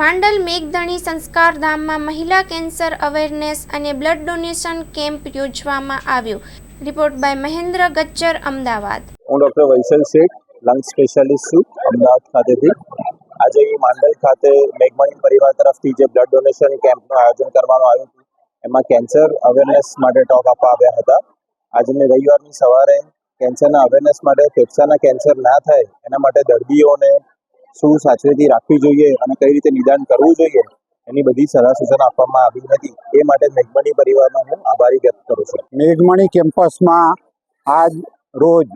માંડલ મેઘધણી સંસ્કાર ધામમાં મહિલા કેન્સર અવેરનેસ અને બ્લડ ડોનેશન કેમ્પ યોજવામાં આવ્યો. Report by Mahendra Gachchar, Ahmedabad. હું ડોક્ટર વૈસલ શેઠ લંગ સ્પેશિયાલિસ્ટ છું, અમદાવાદ ખાતેથી. આજે માંડલ ખાતે મેઘમણી પરિવાર તરફથી જે બ્લડ ડોનેશન કેમ્પનું આયોજન કરવામાં આવ્યું હતું, એમાં કેન્સર અવેરનેસ માટે ટોક આપવા આવ્યા હતા. આજે મેં રવિવારની સવારે કેન્સરના અવેરનેસ માટે ફેફસાના કેન્સર ના થાય, એના માટે દર્દીઓને શું સાચવેથી રાખવી જોઈએ અને કઈ રીતે નિદાન કરવું જોઈએ, એની બધી સલાહ સૂચન આપવામાં આવી નથી એ માટે મેઘમણી પરિવારનો હું આભારી વ્યક્ત કરું છું. મેઘમણી કેમ્પસમાં આજ રોજ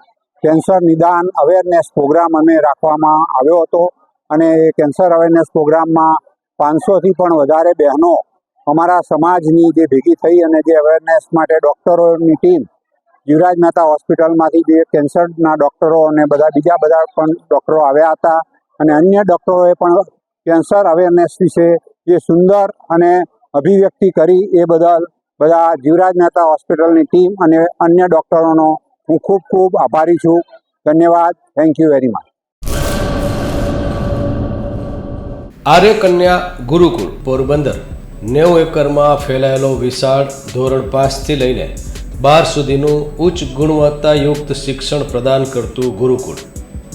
કેન્સર નિદાન અવેરનેસ પ્રોગ્રામ અમે રાખવામાં આવ્યો હતો અને એ કેન્સર અવેરનેસ પ્રોગ્રામમાં પાંચસોથી પણ વધારે બહેનો અમારા સમાજની જે ભેગી થઈ અને જે અવેરનેસ માટે ડૉક્ટરોની ટીમ યુવરાજ મહેતા હોસ્પિટલમાંથી જે કેન્સરના ડૉક્ટરો અને બધા બીજા બધા પણ ડૉક્ટરો આવ્યા હતા. અને અન્ય ડૉક્ટરોએ પણ કેન્સર અવેરનેસ વિશે જે સુંદર અને અભિવ્યક્તિ કરી એ બદલ બધા જીવરાજ મહેતા હોસ્પિટલની ટીમ અને અન્ય ડૉક્ટરોનો હું ખૂબ ખૂબ આભારી છું. ધન્યવાદ. Thank you very much Arya Kanya Gurukul Porbandar નેવું એકરમાં ફેલાયેલો વિશાળ ધોરણ પાંચથી લઈને બાર સુધીનું ઉચ્ચ ગુણવત્તાયુક્ત શિક્ષણ પ્રદાન કરતું ગુરુકુળ.